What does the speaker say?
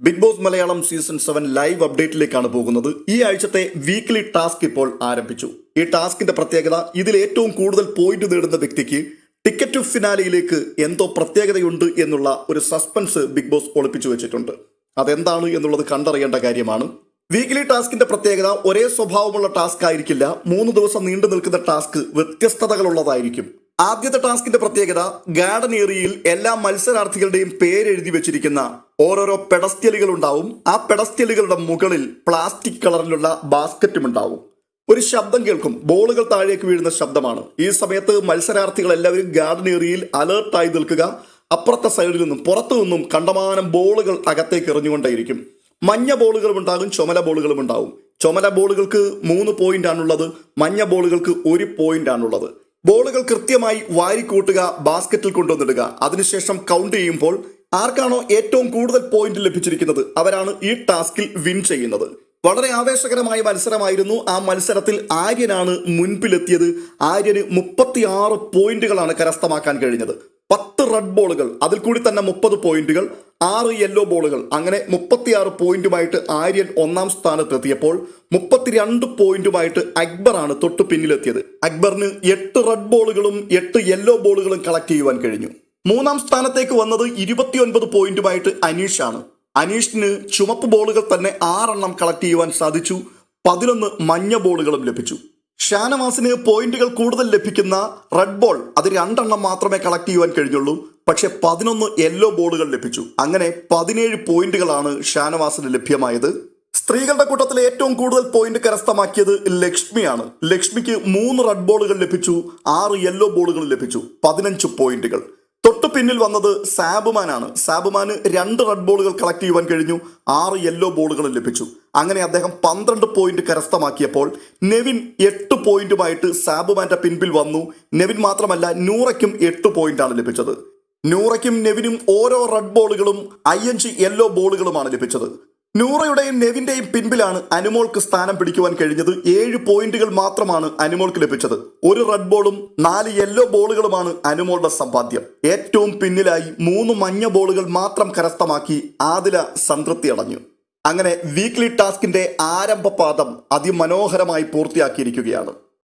Bigg Boss Malayalam season seven live അപ്ഡേറ്റിലേക്കാണ് പോകുന്നത്. ഈ ആഴ്ചത്തെ വീക്ക്ലി ടാസ്ക് ഇപ്പോൾ ആരംഭിച്ചു. ഈ ടാസ്കിന്റെ പ്രത്യേകത ഇതിൽ ഏറ്റവും കൂടുതൽ പോയിന്റ് നേടുന്ന വ്യക്തിക്ക് ടിക്കറ്റ് ഫിനാലയിലേക്ക് എന്തോ പ്രത്യേകതയുണ്ട് എന്നുള്ള ഒരു സസ്പെൻസ് ബിഗ് ബോസ് ഒളിപ്പിച്ചു വെച്ചിട്ടുണ്ട്. അതെന്താണ് എന്നുള്ളത് കണ്ടറിയേണ്ട കാര്യമാണ്. വീക്കിലി ടാസ്കിന്റെ പ്രത്യേകത ഒരേ സ്വഭാവമുള്ള ടാസ്ക് ആയിരിക്കില്ല. മൂന്ന് ദിവസം നീണ്ടു നിൽക്കുന്ന ടാസ്ക് വ്യത്യസ്തതകളുള്ളതായിരിക്കും. ആദ്യത്തെ ടാസ്കിന്റെ പ്രത്യേകത ഗാർഡൻ ഏരിയയിൽ എല്ലാ മത്സരാർത്ഥികളുടെയും പേരെഴുതി വെച്ചിരിക്കുന്ന ഓരോരോ പെഡസ്റ്റലുകൾ ഉണ്ടാവും. ആ പെഡസ്റ്റലുകളുടെ മുകളിൽ പ്ലാസ്റ്റിക് കളറിലുള്ള ബാസ്ക്കറ്റും ഉണ്ടാവും. ഒരു ശബ്ദം കേൾക്കും. ബോളുകൾ താഴേക്ക് വീഴുന്ന ശബ്ദമാണ്. ഈ സമയത്ത് മത്സരാർത്ഥികൾ എല്ലാവരും ഗാർഡൻ ഏരിയയിൽ അലേർട്ടായി നിൽക്കുക. അപ്പുറത്തെ സൈഡിൽ നിന്നും പുറത്തു നിന്നും കണ്ടമാനം ബോളുകൾ അകത്തേക്ക് എറിഞ്ഞുകൊണ്ടേയിരിക്കും. മഞ്ഞ ബോളുകളും ഉണ്ടാകും ചുമല ബോളുകളും ഉണ്ടാവും. ചുമല ബോളുകൾക്ക് മൂന്ന് പോയിന്റ് ആണുള്ളത്. മഞ്ഞ ബോളുകൾക്ക് ഒരു പോയിന്റ് ആണുള്ളത്. ബോളുകൾ കൃത്യമായി വാരിക്കൂട്ടുക ബാസ്ക്കറ്റിൽ കൊണ്ടുവന്നിടുക. അതിനുശേഷം കൗണ്ട് ചെയ്യുമ്പോൾ ആർക്കാണോ ഏറ്റവും കൂടുതൽ പോയിന്റ് ലഭിച്ചിരിക്കുന്നത്? അവരാണ് ഈ ടാസ്കിൽ വിൻ ചെയ്യുന്നത്. വളരെ ആവേശകരമായ മത്സരമായിരുന്നു. ആ മത്സരത്തിൽ ആര്യനാണ് മുൻപിലെത്തിയത്. ആര്യന് മുപ്പത്തിയാറ് പോയിന്റുകളാണ് കരസ്ഥമാക്കാൻ കഴിഞ്ഞത്. പത്ത് റെഡ് ബോളുകൾ അതിൽ കൂടി തന്നെ മുപ്പത് പോയിന്റുകൾ ആറ് യെല്ലോ ബോളുകൾ അങ്ങനെ മുപ്പത്തിയാറ് പോയിന്റുമായിട്ട് ആര്യൻ ഒന്നാം സ്ഥാനത്തെത്തിയപ്പോൾ മുപ്പത്തിരണ്ട് പോയിന്റുമായിട്ട് അക്ബറാണ് തൊട്ട് പിന്നിലെത്തിയത്. അക്ബറിന് എട്ട് റെഡ് ബോളുകളും എട്ട് യെല്ലോ ബോളുകളും കളക്ട് ചെയ്യുവാൻ കഴിഞ്ഞു. മൂന്നാം സ്ഥാനത്തേക്ക് വന്നത് ഇരുപത്തിയൊൻപത് പോയിന്റുമായിട്ട് അനീഷാണ്. അനീഷിന് ചുമപ്പ് ബോളുകൾ തന്നെ ആറെണ്ണം കളക്ട് ചെയ്യുവാൻ സാധിച്ചു. പതിനൊന്ന് മഞ്ഞ ബോളുകളും ലഭിച്ചു. ഷാനവാസിന് പോയിന്റുകൾ കൂടുതൽ ലഭിക്കുന്ന റെഡ് ബോൾ അത് രണ്ടെണ്ണം മാത്രമേ കളക്ട് ചെയ്യുവാൻ കഴിഞ്ഞുള്ളൂ. പക്ഷേ പതിനൊന്ന് യെല്ലോ ബോളുകൾ ലഭിച്ചു. അങ്ങനെ പതിനേഴ് പോയിന്റുകളാണ് ഷാനവാസിന് ലഭ്യമായത്. സ്ത്രീകളുടെ കൂട്ടത്തിൽ ഏറ്റവും കൂടുതൽ പോയിന്റ് കരസ്ഥമാക്കിയത് ലക്ഷ്മിയാണ്. ലക്ഷ്മിക്ക് മൂന്ന് റെഡ് ബോളുകൾ ലഭിച്ചു ആറ് യെല്ലോ ബോളുകൾ ലഭിച്ചു. പതിനഞ്ച് പോയിന്റുകൾ. പിന്നിൽ വന്നത് സാബുമാനാണ്. സാബുമാന് രണ്ട് റെഡ് ബോളുകൾ കളക്ട് ചെയ്യുവാൻ കഴിഞ്ഞു. ആറ് യെല്ലോ ബോളുകളും ലഭിച്ചു. അങ്ങനെ അദ്ദേഹം പന്ത്രണ്ട് പോയിന്റ് കരസ്ഥമാക്കിയപ്പോൾ നെവിൻ എട്ട് പോയിന്റുമായിട്ട് സാബുമാന്റെ പിൻപിൽ വന്നു. നെവിൻ മാത്രമല്ല നൂറയ്ക്കും എട്ട് പോയിന്റാണ് ലഭിച്ചത്. നൂറയ്ക്കും നെവിനും ഓരോ റെഡ് ബോളുകളും അയ്യഞ്ച് യെല്ലോ ബോളുകളുമാണ് ലഭിച്ചത്. നൂറയുടെയും നെവിന്റെയും പിൻപിലാണ് അനുമോൾക്ക് സ്ഥാനം പിടിക്കുവാൻ കഴിഞ്ഞത്. ഏഴ് പോയിന്റുകൾ മാത്രമാണ് അനുമോൾക്ക് ലഭിച്ചത്. ഒരു റെഡ് ബോളും നാല് യെല്ലോ ബോളുകളുമാണ് അനുമോളുടെ സമ്പാദ്യം. ഏറ്റവും പിന്നിലായി മൂന്ന് മഞ്ഞ ബോളുകൾ മാത്രം കരസ്ഥമാക്കി ആദില സംതൃപ്തി അടഞ്ഞു. അങ്ങനെ വീക്ക്ലി ടാസ്കിന്റെ ആരംഭപാദം അതിമനോഹരമായി പൂർത്തിയാക്കിയിരിക്കുകയാണ്.